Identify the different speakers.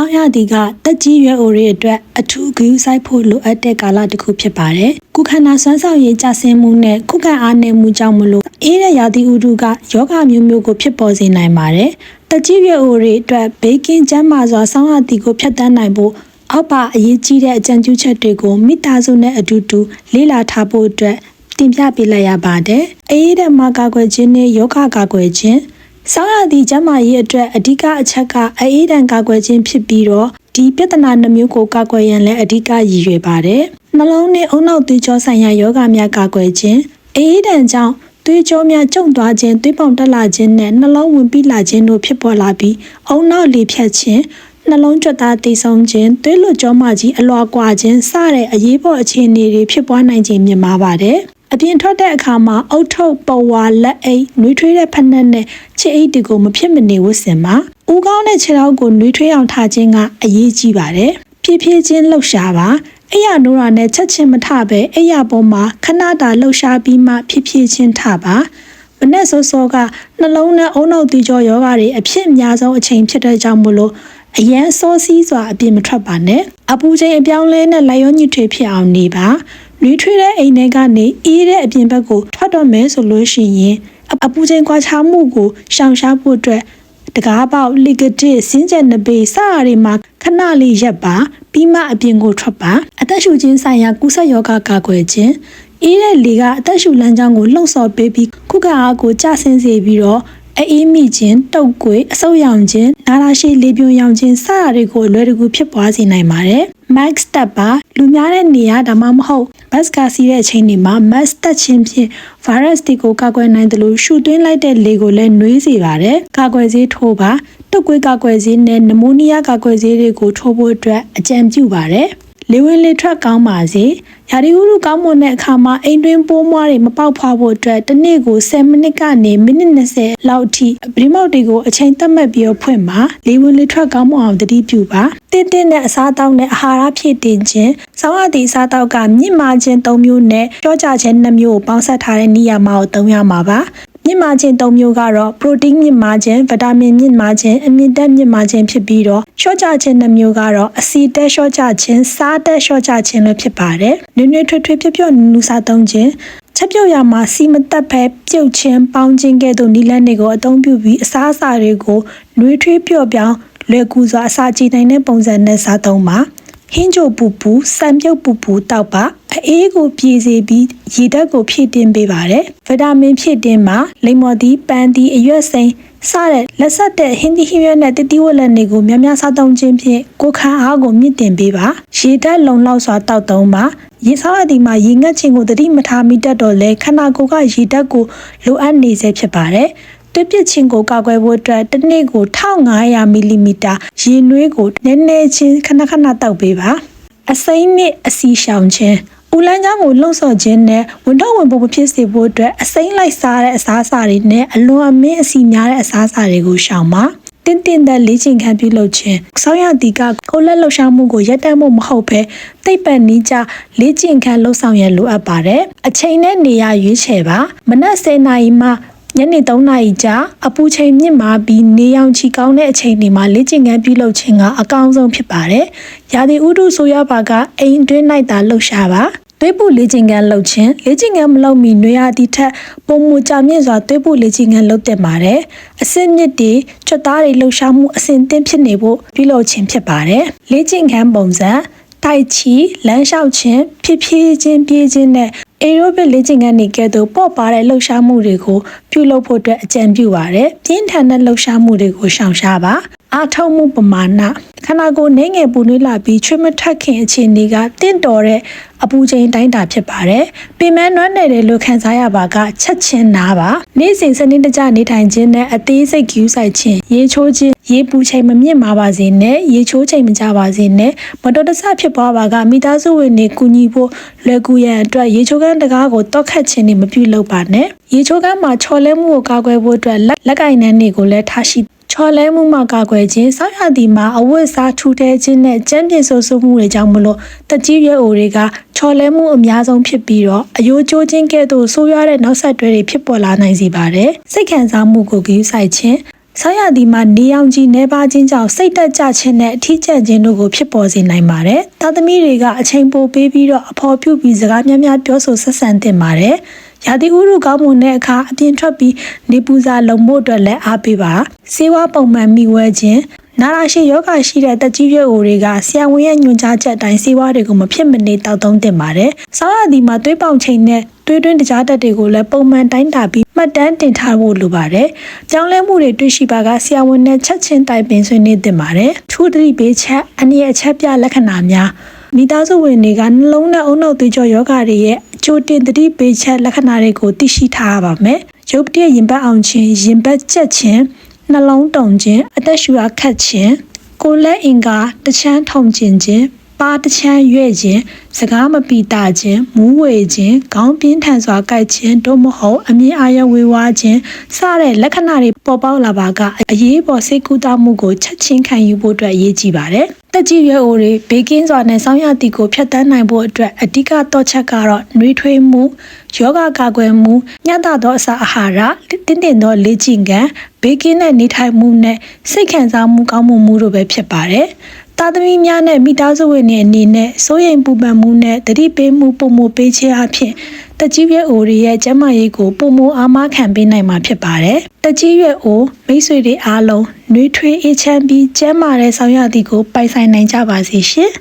Speaker 1: ဆောင်းရသည်ကတက်ကြီးရွယ်အိုတွေအတွက်အထူးဂရုစိုက်ဖို့လိုအပ်တဲ့ကာလတစ်ခုဖြစ်ပါတယ်။ကုခန္ဓာဆွမ်းဆောင်ရည်ကြဆင်းမှုနဲ့ခုခံအားနည်းမှုကြောင့်မလို့အေးတဲ့ရာသီဥတုကယောဂမျိုးမျိုးကိုဖြစ်ပေါ်စေနိုင်ပါတယ်။တက်ကြီးရွယ်အိုတွေအတွက်ဘေးကင်းကျန်းမာစွာဆောင်းရသည်ကိုဖျက်ဆီးနိုင်ဖို့အောက်ပါအရေးကြီးတဲ့အကြံပြုချက်တွေကိုမိသားစုနဲ့အတူတူလေ့လာထားဖို့အတွက်တင်ပြပေးလိုက်ရပါတယ်။အေးတဲ့မှာကာကွယ်ခြင်းနဲ့ယောဂကာကွယ်ခြင်း ဆောင်းရသည့်ကျန်းမာရေးအတွက်အဓိကအချက်ကအအေးဒဏ်ကာကွယ်ခြင်းဖြစ်ပြီးတော့ဒီပြဿနာနှမျိုးကိုကာကွယ်ရန်လည်းအဓိကရည်ရွယ်ပါတယ်။နှလုံးနဲ့အုံနောက်သွေးကြောဆိုင်ရာယောဂများကာကွယ်ခြင်းအေးဒဏ်ကြောင့်သွေးကြောများကျုံသွားခြင်းသွေးပေါင်တက်လာခြင်းနဲ့နှလုံးဝင်ပြီးလာခြင်းတို့ဖြစ်ပေါ်လာပြီးအုံနောက်လေဖြတ်ခြင်း နှလုံးကြွသားတိဆုံခြင်းသွေးလွတ်ကြောမှကြီးအလွာကွာခြင်းစတဲ့အရေးပေါ်အခြေအနေတွေဖြစ်ပွားနိုင်ခြင်းမြင်ပါပါတယ်။အပြင်ထွက်တဲ့အခါမှာအုတ်ထုတ်ပဝါလက်အိတ်နှွေးထွေးတဲ့ဖက်နှက်နဲ့ခြေအိတ်တွေကိုမဖြစ်မနေဝတ်ဆင်ပါ။ဦးကောင်းတဲ့ခြေထောက်ကိုနှွေးထွေးအောင်ထားခြင်းကအရေးကြီးပါတယ်။ဖြည်းဖြည်းချင်းလှုပ်ရှားပါ။အိယာနိုးရာနဲ့ချက်ချင်းမထပဲအိယာပေါ်မှာခဏတာလှုပ်ရှားပြီးမှဖြည်းဖြည်းချင်းထပါ။မနဲ့စောစောကနှလုံးနဲ့အုံနောက်တီကျော်ယောဂါတွေအဖြစ်အများဆုံးအချိန်ဖြစ်တဲ့ကြောင့်မလို့ အရန်စောစီးစွာအပြင်မထွက်ပါနဲ့အပူချိန်အပြောင်းလဲနဲ့လိုက်ရောညှိထွေဖြစ်အောင်နေပါနွေးထွေးတဲ့အိမ်ထဲကနေအေးတဲ့အပြင်ဘက်ကိုထွက်တော့မယ်ဆိုလို့ရှိရင်အပူချိန်ကွာခြားမှုကိုရှောင်ရှားဖို့အတွက်တကားပေါက်လီဂတစ်စင်းကျက်နဘေးစရာတွေမှာခဏလေးရပ်ပါပြီးမှအပြင်ကိုထွက်ပါအသက်ရှူခြင်းဆိုင်ရာကုသယောဂကာကွယ်ခြင်းအေးတဲ့လေကအသက်ရှူလမ်းကြောင်းကိုလှုံ့ဆော်ပေးပြီးခုခံအားကိုကျဆင်းစေပြီးတော့ အေးမိခြင်းတုတ်ကွေအဆုပ်ရောင်ခြင်းနားလာရှိလေပြွန်ရောင်ခြင်းစတာတွေကိုအလွယ်တကူဖြစ်ပွားစေနိုင်ပါတယ်။ max step ပါလူများတဲ့နေရာဒါမှမဟုတ် bus ကစီးတဲ့အချိန်တွေမှာ max တက်ခြင်းဖြင့် virus တွေကိုကာကွယ်နိုင်တယ်လို့ရှုသွင်းလိုက်တဲ့လေကိုလည်းနှွေးစေပါတယ်။ကာကွယ်ဆေးထိုးပါတုတ်ကွေးကာကွယ်ဆေးနဲ့နမိုးနီးယားကာကွယ်ဆေးတွေကိုထိုးဖို့အတွက်အကြံပြုပါတယ်။ လေဝင်လေထွက်ကောင်းပါစေ။ရာသီဥတုကောင်းမွန်တဲ့အခါမှာအိမ်တွင်းပိုးမွားတွေမပေါက်ဖွာဖို့အတွက်တစ်နေ့ကို10မိနစ်ကနေမိနစ်20လောက်ထိပရိမောက်တွေကိုအချိန်သတ်မှတ်ပြီးတော့ဖွင့်ပါလေဝင်လေထွက်ကောင်းမွန်အောင်တတိပြုပါတင့်တင့်တဲ့အစားအသောက်နဲ့အာဟာရဖြည့်တင်ခြင်းဆောင်းရသည့်အစားအသောက်ကမြင့်မာခြင်း၃မျိုးနဲ့ကြောကြခြင်း၂မျိုးကိုပေါင်းစပ်ထားတဲ့နေရာမှာကိုသုံးရမှာပါ မြင့်မာခြင်း၃မျိုးကတော့ပရိုတင်းမြင့်မာခြင်းဗီတာမင်မြင့်မာခြင်းအမြင့်တက်မြင့်မာခြင်းဖြစ်ပြီးတော့ရှော့ချခြင်းနှမျိုးကတော့အဆီတက်ရှော့ချခြင်းစားတက်ရှော့ချခြင်းလို့ဖြစ်ပါတယ်။နွေ့နွေ့ထွေးထွေးဖြော့ဖြော့နူးစားသုံးခြင်းချက်ပြုတ်ရမှာစီမတက်ဖဲပြုတ်ခြင်းပေါင်းခြင်းကဲ့သို့နီလန်းတွေကိုအသုံးပြုပြီးအစားအစာတွေကိုနှွေးထွေးပြော့ပြောင်းလွယ်ကူစွာအစာကြည်နိုင်တဲ့ပုံစံနဲ့စားသုံးပါ။ ဟင်းချိုပူပူစံပြုတ်ပူပူတောက်ပါအေးကိုပြေစေပြီးရေဓာတ်ကိုဖြည့်တင်းပေးပါတယ်ဗီတာမင်ဖြည့်တင်းမှာလိမ္မော်သီးပန်းသီးအရွက်စိမ်းစတဲ့လက်ဆက်တဲ့ဟင်းသီးဟင်းရွက်နဲ့တတိဝလက်တွေကိုများများစားသုံးခြင်းဖြင့်ကိုခန့်အားကိုမြင့်တင်ပေးပါရေဓာတ်လုံလောက်စွာတောက်သုံးပါရေစားအဒီမှာရေငတ်ခြင်းကိုတတိမထားမိတတ်တော့လဲခန္ဓာကိုယ်ကရေဓာတ်ကိုလိုအပ်နေစေဖြစ်ပါတယ် တွပစ်ချင်းကိုကာကွယ်ဖို့အတွက်တစ်နေ့ကို1500မီလီမီတာရေနွေးကိုနည်းနည်းချင်းခဏခဏတောက်ပေးပါအစိမ့်နဲ့အစီရှောင်ခြင်းဦးလန်းချောင်းကိုလှုံ့ဆော်ခြင်းနဲ့ဝန်တော့ဝန်ဖို့မဖြစ်စေဖို့အတွက်အစိမ့်လိုက်စားတဲ့အစားအစာတွေနဲ့အလွန်အမင်းအစီများတဲ့အစားအစာတွေကိုရှောင်ပါတင်းတင်းတဲ့လေ့ကျင့်ခန်းပြုလုပ်ခြင်းဆောင်းရတီကကိုလက်လှုပ်ရှားမှုကိုရပ်တန့်မှုမဟုတ်ဘဲသိပ္ပံနီးကြလေ့ကျင့်ခန်းလှုပ်ဆောင်ရန်လိုအပ်ပါတယ်အချိန်နဲ့နေရာရွေးချယ်ပါမနက်10:00နာရီမှ ညနေ3နာရီကြာအပူချိန်မြင့်မာပြီးနေရောင်ခြည်ကောင်းတဲ့အချိန်တွေမှာလေ့ကျင့်ခန်းပြုလုပ်ခြင်းကအကောင်းဆုံးဖြစ်ပါတယ်။ရာသီဥတုဆိုရပါကအိမ်တွင်း၌သာလှုပ်ရှားပါသွေးပူလေ့ကျင့်ခန်းလုပ်ခြင်းလေ့ကျင့်ခန်းမလုပ်မီနွေရာသီထက်ပုံမူကြမြင့်စွာသွေးပူလေ့ကျင့်ခန်းလုပ်တင်ပါတယ်။အဆင့်မြင့်တွေချက်သားတွေလှုပ်ရှားမှုအဆင့်သင့်ဖြစ်နေဖို့ပြုလုပ်ခြင်းဖြစ်ပါတယ်။လေ့ကျင့်ခန်းပုံစံ တိုက်ချီလမ်းလျှောက်ခြင်းဖြစ်ဖြစ်ချင်းပြေးခြင်းနဲ့အေရိုဘစ်လေ့ကျင့်ခန်းတွေကဲ့သို့ပေါ့ပါတဲ့လှုပ်ရှားမှုတွေကိုပြုလုပ်ဖို့အတွက်အကြံပြုပါရယ်ပြင်းထန်တဲ့လှုပ်ရှားမှုတွေကိုရှောင်ရှားပါ အားထုတ်မှုပမာဏခန္ဓာကိုယ်နှိမ့်ငယ်ပူနွေးလာပြီးချွေးမထက်ခင်အခြေအနေကတင့်တော်တဲ့အပူချိန်တိုင်းတာဖြစ်ပါတယ်။ပင်မနွမ်းနယ်တယ်လို့ခံစားရပါကချက်ချင်းနာပါ။နေ့စဉ်စနစ်တကျနေထိုင်ခြင်းနဲ့အသေးစိတ်ကျူးဆိုင်ခြင်းရေချိုးခြင်းရေပူချိန်မမြင့်မာပါစေနဲ့ရေချိုးချိန်မကြပါစေနဲ့မတော်တဆဖြစ်ပွားပါကမိသားစုဝင်တွေကူညီဖို့လွယ်ကူရန်အတွက်ရေချိုးကန်းတကားကိုတောက်ခတ်ခြင်းတွေမပြုလုပ်ပါနဲ့ရေချိုးကန်းမှာချော်လဲမှုကိုကာကွယ်ဖို့အတွက်လက်ကင်နှန်းတွေကိုလည်းထားရှိ ချော်လဲမှုမှကာကွယ်ခြင်းဆောက်ရသည်မှာအဝတ်စားထူထဲခြင်းနဲ့ကျန်းပြည့်ဆိုးဆိုးမှုတွေကြောင့်မလို့တကြီးရွယ်အိုတွေကချော်လဲမှုအများဆုံးဖြစ်ပြီးတော့အယိုးကျိုးခြင်းကဲ့သို့ဆိုးရွားတဲ့နောက်ဆက်တွဲတွေဖြစ်ပေါ်လာနိုင်စေပါတယ်စိတ်ခံစားမှုကိုဂရုစိုက်ခြင်းဆောင်းရသည်မှာနေရောင်ကြီးနေပါခြင်းကြောင့်စိတ်တက်ကြခြင်းနဲ့အထီးကျန်ခြင်းတို့ကိုဖြစ်ပေါ်စေနိုင်ပါတယ်။သားသမီးတွေကအချိန်ပိုပေးပြီးတော့အဖော်ပြုပြီးစကားများများပြောဆိုဆက်ဆံသင့်ပါတယ်။ ရာသီဥတုကောင်းမွန်တဲ့အခါအပြင်ထွက်ပြီးနေပူစာလုံမှုအတွက်လည်းအားပေးပါ။စေဝါပုံမှန်မိဝဲခြင်းနာရာရှိယောဂရှိတဲ့တက်ကြီးရွယ်အိုတွေကဆရာဝန်ရဲ့ညွှန်ကြားချက်အတိုင်းစေဝါတွေကိုမဖြစ်မနေတောက်သုံးသင့်ပါတယ်။ဆောင်းရသည်မှာသွေးပေါင်ချိန်နဲ့သွေးတွင်းတကြားတက်တွေကိုလည်းပုံမှန်တိုင်းတာပြီးမှတ်တမ်းတင်ထားဖို့လိုပါတယ်။ကြောင်းလဲမှုတွေတွေ့ရှိပါကဆရာဝန်နဲ့ချက်ချင်းတိုင်ပင်ဆွေးနွေးသင့်ပါတယ်။ထူးသတိပေးချက်အနည်းအချက်ပြလက္ခဏာများ မိသားစုဝင်တွေကနှလုံးနဲ့အုံနောက်သွေးကြောယောဂတွေရဲ့အကျိုးတင်သတိပေးချက်လက္ခဏာတွေကိုသိရှိထားရပါမယ်။ရုပ်တရက်ရင်ပတ်အောင်ခြင်းရင်ပတ်ကျက်ခြင်းနှလုံးတုန်ခြင်းအသက်ရှူအားခတ်ခြင်းကိုယ်လက်အင်္ကာတချမ်းထုံကျင်ခြင်း ပါတချမ်းရွဲ့ခြင်းစကားမပီတာခြင်းမူးဝေခြင်းခေါင်းပြင်းထန်စွာကိုက်ခြင်းတို့မဟုတ်အမြင်အာရုံဝေဝါးခြင်းစတဲ့လက္ခဏာတွေပေါ်ပေါက်လာပါကအရေးပေါ်စိတ်ကူးတာမှုကိုချက်ချင်းခံယူဖို့အတွက်အရေးကြီးပါတယ်တက်ကြီးရွယ်အိုတွေဘေးကင်းစွာနဲ့ဆောင်းရတီကိုဖျက်ဆီးနိုင်ဖို့အတွက်အဓိကတော့ချက်ကတော့နှွေးထွေးမှုယောဂကာကွယ်မှုညတသောအစာအာဟာရတင်းတင်းသောလေ့ကျင့်ခန်းဘေးကင်းတဲ့နေထိုင်မှုနဲ့စိတ်ခံစားမှုကောင်းမှုမှုတို့ပဲဖြစ်ပါတယ် သားသမီးများနဲ့မိသားစုဝင်တွေအနေနဲ့စိုးရိမ်ပူပန်မှုနဲ့တတိပေးမှုပုံမှုပေးခြင်းအဖြစ်တက်ကြီးရွယ်အိုတွေရဲ့ကျန်းမာရေးကိုပုံမှုအားမခံပေးနိုင်မှာဖြစ်ပါတယ်။တက်ကြီးရွယ်အိုမိတ်ဆွေတွေအားလုံးနှွေးထွေးအေးချမ်းပြီးကျန်းမာတဲ့ဆောင်ရသည်ကိုပိုင်ဆိုင်နိုင်ကြပါစေရှင်။